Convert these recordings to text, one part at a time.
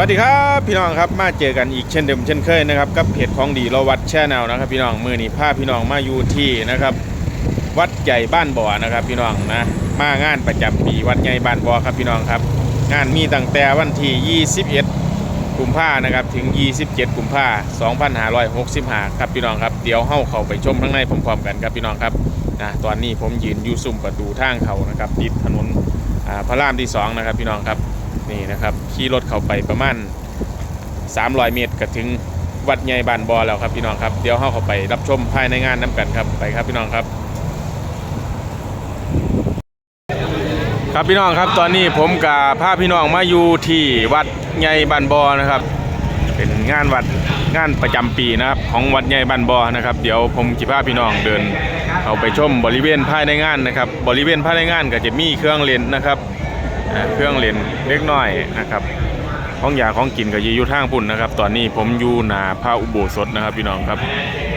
วัสดีครับพี่น้องครับมาเจอกันอีกเช่นเดิมเช่นเคยนะครับกับเพจของดีเราวัดแช่แนวนะครับ พี่น้องมือนี้พาพี่น้องมาอยู่ที่นะครับ วัดใหญ่บ้านบ่อนะครับ พี่น้องนะมางานประจำปีวัดใหญ่บ้านบ่อครับพี่น้องครับ งานมีตั้งแต่วันที่ 21 กุมภานะครับถึง 27 กุมภา2565 ครับพี่น้องครับเดี๋ยวเข้าเข้าไปชมข้างในพร้อมๆกันครับพี่น้องครับนะตอนนี้ผมยืนอยู่ซุ้มประตูทางเขานะครับติดถนนพระรามที่สองนะครับพี่น้องครับ นี่นะครับขี่รถเข้าไปประมาณ 300 เมตรก็ถึงวัดใหญ่บ้านบอแล้วครับพี่น้องครับเดี๋ยวเราเข้าไปรับชมภายในงานน้ำกันครับไปครับพี่น้องครับ ครับพี่น้องครับตอนนี้ผมกับพาพี่น้องมาอยู่ที่วัดใหญ่บ้านบอนะครับ เป็นงานวัดงานประจำปีนะครับของวัดใหญ่บ้านบอนะครับ เดี๋ยวผมจะพาพี่น้องเดินเข้าไปชมบริเวณภายในงานนะครับ บริเวณภายในงานก็จะมีเครื่องเล่นนะครับ เครื่องเล่นเล็กน้อยนะครับของอยาของกินก็จะอยู่ทางปุ่นนะครับ ตอนนี้ผมอยู่หนาพระอุโบสถนะครับพี่น้องครับ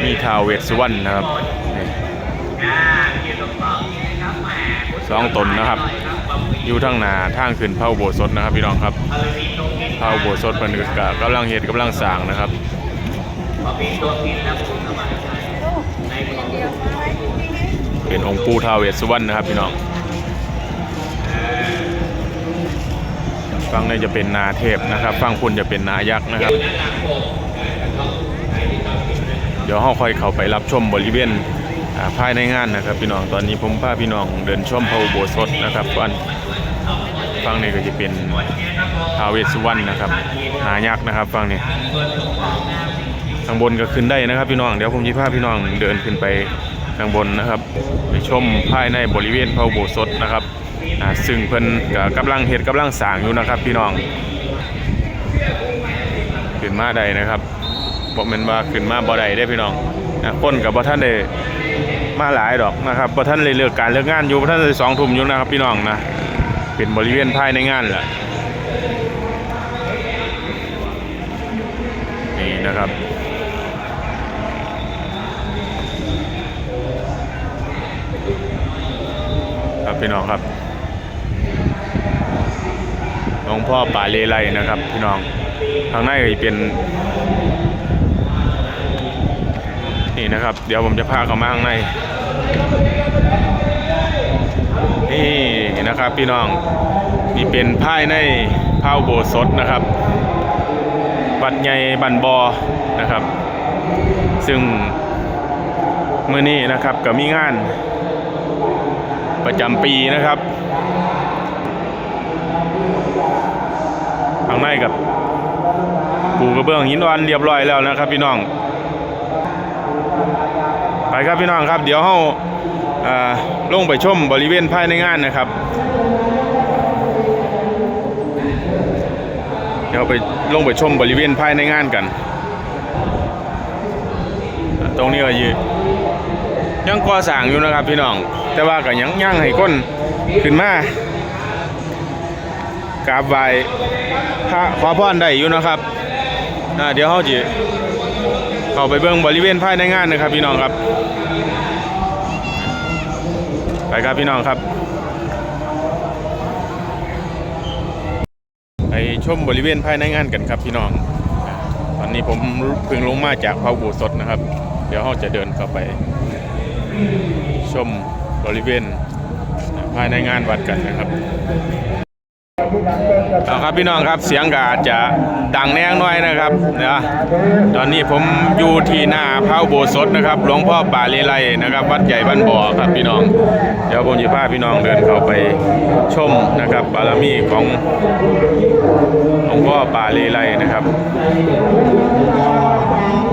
มีทาวเวสวรรณนะครับสองตนนะครับ อยู่ทางหนาทางขึ้นพระอุโบสถนะครับพี่น้องครับพระอุโบสถเป็นกกำลังเหตุกำลังสร้างนะครับเป็นองค์ปู่ทาวเวสวรรณนะครับพี่น้อง ฝั่งนี้จะเป็นนาเทพนะครับฝั่งคุณจะเป็นนายักษ์นะครับ เดี๋ยวเราคอยเข้าไปรับชมบริเวณอ่าภายในงานนะครับ พี่น้องตอนนี้ผมพาพี่น้องเดินชมพระอุโบสถนะครับฝั่งฝั่งนี้ก็จะเป็นทาวเวสุวรรณนะครับนายักษ์นะครับฝั่งนี้ข้างบนก็ขึ้นได้นะครับ พี่น้องเดี๋ยวผมจะพาพี่น้องเดินขึ้นไปข้างบนนะครับ ไปชมภายในบริเวณพระอุโบสถนะครับ ซึ่งเพิ่นก็กำลังเฮ็ดกำลังสางอยู่นะครับ พี่น้องขึ้นมาได้นะครับบ่แม่นว่าขึ้นมาบ่ได้ได้พี่น้องนะคนกับบ่ทันได้มาหลายดอกนะครับบ่ทันได้เลิกการเลิกงานอยู่บ่ทันได้สองทุ่มอยู่นะครับ พี่น้องนะเป็นบริเวณภายในงานแหละนี่นะครับครับพี่น้องครับ หลวงพ่อป่าเลไลนะครับพี่น้องทางในก็จะเป็น นี่นะครับ เดี๋ยวผมจะพาเข้ามาข้างใน นี่นะครับพี่น้องนี่เป็นภายในพระอุโบสถนะครับวัดใหญ่บันบอนะครับ ซึ่งเมื่อนี้นะครับก็มีงานประจำปีนะครับ ทางในกับปูกระเบื้องหินอ่อนเรียบร้อยแล้วนะครับพี่น้อง ไปครับพี่น้องครับเดี๋ยวเฮาอ่าลงไปชมบริเวณภายในงานนะครับ เดี๋ยวไปลงไปชมบริเวณภายในงานกัน ตรงนี้ก็ยืยังก่อสร้างอยู่นะครับพี่น้อง แต่ว่าก็ยังยังให้คนขึ้นมา กราบไหว้พระขอพรได้อยู่นะครับเดี๋ยวเฮาจิเข้าไปเบิ่งบริเวณภายในงานนะครับพี่น้องครับ ไปครับพี่น้องครับ ไปชมบริเวณภายในงานกันครับพี่น้องตอนนี้ผมเพิ่งลงมาจากพระอุโบสถนะครับ เดี๋ยวเราจะเดินเข้าไป ชมบริเวณภายในงานวัดกันนะครับ เอาครับพี่น้องครับเสียงกาจะดังแน่งน้อยนะครับนะตอนนี้ผมอยู่ที่หน้าพระโบสถนะครับหลวงพ่อป่าเลไลนะครับ วัดใหญ่บ้านบ่อครับพี่น้อง เดี๋ยวผมจะพาพี่น้องเดินเข้าไปชมนะครับบารมีของหลวงพ่อป่าเลไลนะครับ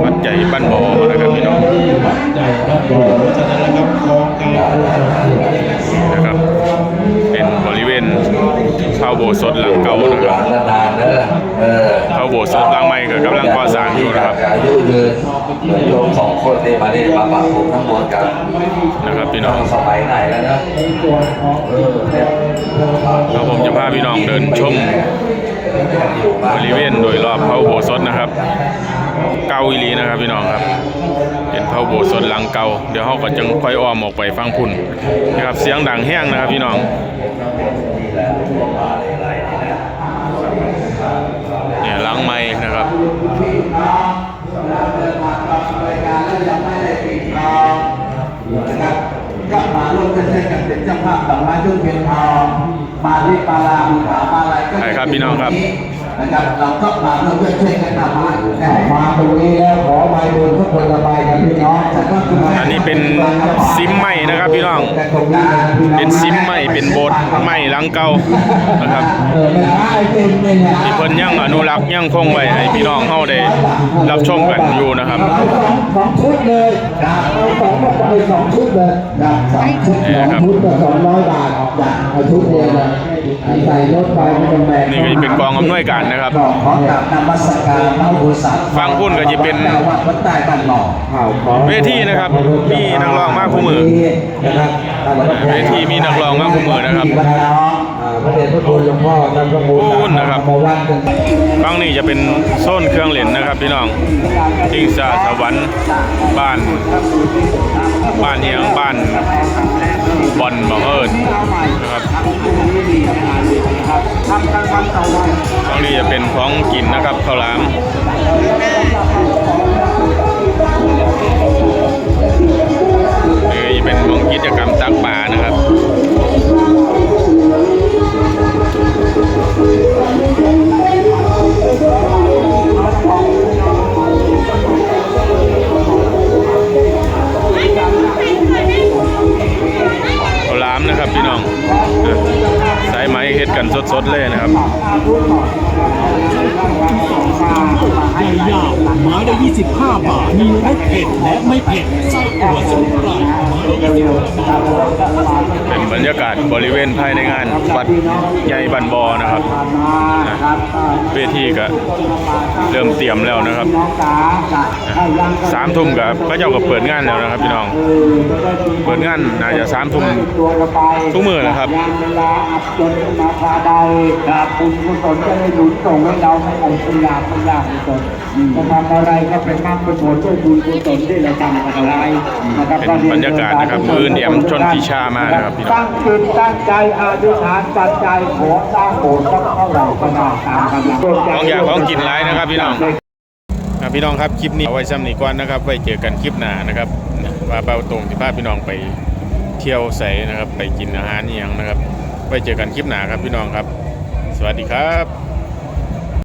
วัดใหญ่บ้านบ่อนะครับพี่น้อง โบสถหลังเก่านะครับนานๆเนอะเออพระอุโบสถหลังใหม่ก็กำลังก่อสร้างอยู่นะครับอายุยืนเหมือนโยมสองคนที่มาได้มาปะผมทั้งหมดกันนะครับพี่น้องสมัยไหนแล้วนะเออเนี่ยแล้วผมจะพาพี่น้องเดินชมอยู่มาบริเวณโดยรอบพระอุโบสถนะครับ เก่าอีหลีนะครับพี่น้องครับเป็นพระอุโบสถหลังเก่าเดี๋ยวเขาก็จึงค่อยอ้อมออกไปฟังพุ่นนะครับเสียงดังแห้งนะครับพี่น้อง เนี่ยล้างไม้นะครับก็มาร่วมกันใช้กันเป็นเจ้าภาพดอกไม้ชุดเพียงทองมาที่ปาราบูชามาอะไรก็ใช่ครับพี่น้องครับนะครับเราก็มาร่วมกันช่วยกันทำมาแต่มาตรงนี้แล้วขอใบบุญทุกคนระบายกันพี่น้อง ออันนี้เป็นซิมใหม่นะครับพี่น้อง เป็นซิมใหม่เป็นโบสถ์ใหม่หลังเก่านะครับเออไม่ใช่ไอ้เป็นเนี่ยนะที่เพิ่นยังอนุรักษ์ยังคงไว้ให้พี่น้องเฮาได้รับชมกันอยู่นะครับเอาสองสองชุดเลยครับเอาสองมาไปสองชุดเลยครับสองชุดเนี่ยสครัอบงชุดก็สองร้อยบาทอยากเอาชุดเดียวเลย ใส่รถไปไม่ต้องแบกนี่ก็จะเป็นกองอำนวยการนะครับขอกราบนมัสการพระอุสัตฟังพุ่นก็จะเป็นวัดวัดใต้บ้านหนองเวทีนะครับ มีนักร้องมากคู่มือนะครับเวทีมีนักร้องมากคู่มือนะครับ พระเดชพระคุณหลวงพ่อท่านพระคุณพุ่นนะครับมาวัดกันฟังนี่จะเป็นโซนเครื่องเล่นนะครับพี่น้องทิงสาสวรรค์บ้าน บ้านเนียงบ้านบอลบอกเอิญนะครับตรงนี้จะเป็นของกินนะครับข้าวหลาม ดกันสดๆเลยนะครับ ไม้ละ25 บาท มีรสเผ็ดและไม่เผ็ดไส้อั่วสมุนไพรไม้ละ25บาทเป็นบรรยากาศบริเวณภายในงานวัดใหญ่บันบอนะครับนะเวทีก็เริ่มเตรียมแล้วนะครับสามทุ่มกับพระเจ้าก็เปิดงานแล้วนะครับพี่น้อง เปิดงานน่าจะสามทุ่มทุกมื้อนะครับยามเวลาอับจนมาพาใดครับบุญกุศลจะได้หนุนส่งให้เราให้องค์พยาพยากุศลจะทำอะไรก็เป็นมากเป็นผลด้วยบุญกุศลที่เราทำกันอะไรนะครับเป็นบรรยากาศนะครับมือเดียมชนทิชามานะครับพี่น้องตั้งจิตตั้งใจอธิษฐานปัจจัยขอสร้างโบสถ์สักเท่าไหร่ก็ได้ตามกำลังของอยากของกินหลายนะครับพี่น้องครับพี่น้องครับคลิปนี้เอาไว้ซ้ำนี้ก่อนนะครับ ไว้เจอกันคลิปหน้านะครับนะว่าเบาตรงที่พาพี่น้องไปเที่ยวใสนะครับ ไปกินอาหารอหย่างนะครับ ไว้เจอกันคลิปหน้าครับพี่น้องครับ สวัสดีครับ